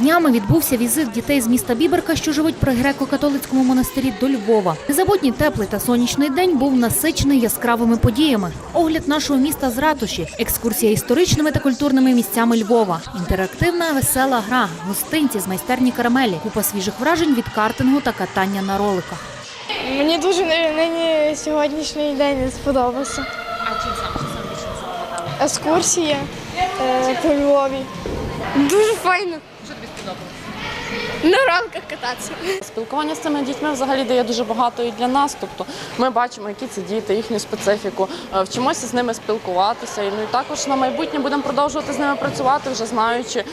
Днями відбувся візит дітей з міста Біберка, що живуть при греко-католицькому монастирі до Львова. Незабутній теплий та сонячний день був насичений яскравими подіями. Огляд нашого міста з ратуші, екскурсія історичними та культурними місцями Львова, інтерактивна весела гра, гостинці з майстерні карамелі, купа свіжих вражень від картингу та катання на роликах. Мені дуже ни- нині сьогоднішній день сподобався. А чим саме? Екскурсія по Львові. Дуже файно. Що тобі сподобалося? На ранках кататися. Спілкування з цими дітьми взагалі дає дуже багато і для нас. Тобто ми бачимо, які це діти, їхню специфіку, е, вчимося з ними спілкуватися. І, ну і також на майбутнє будемо продовжувати з ними працювати, вже знаючи е,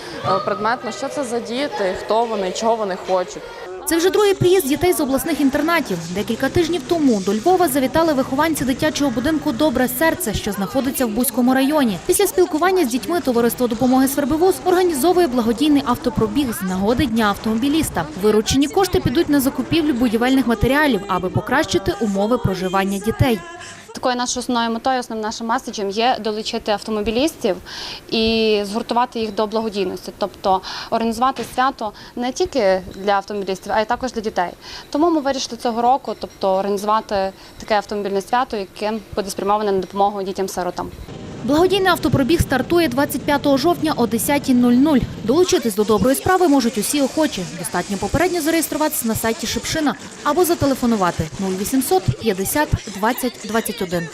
предметно, що це за діти, хто вони, чого вони хочуть. Це вже другий приїзд дітей з обласних інтернатів. Декілька тижнів тому до Львова завітали вихованці дитячого будинку Добре серце, що знаходиться в Бузькому районі. Після спілкування з дітьми товариство допомоги Свербивуз організовує благодійний автопробіг з нагоди дня автомобіліста. Виручені кошти підуть на закупівлю будівельних матеріалів, аби покращити умови проживання дітей. Такою нашою основною метою, основним нашим меседжем є долучити автомобілістів і згуртувати їх до благодійності, тобто організувати свято не тільки для автомобілістів, а й також для дітей. Тому ми вирішили цього року, тобто організувати таке автомобільне свято, яке буде спрямоване на допомогу дітям-сиротам. Благодійний автопробіг стартує 25 жовтня о 10.00. Долучитись до доброї справи можуть усі охочі. Достатньо попередньо зареєструватися на сайті Шипшина або зателефонувати 0800 50 20 21.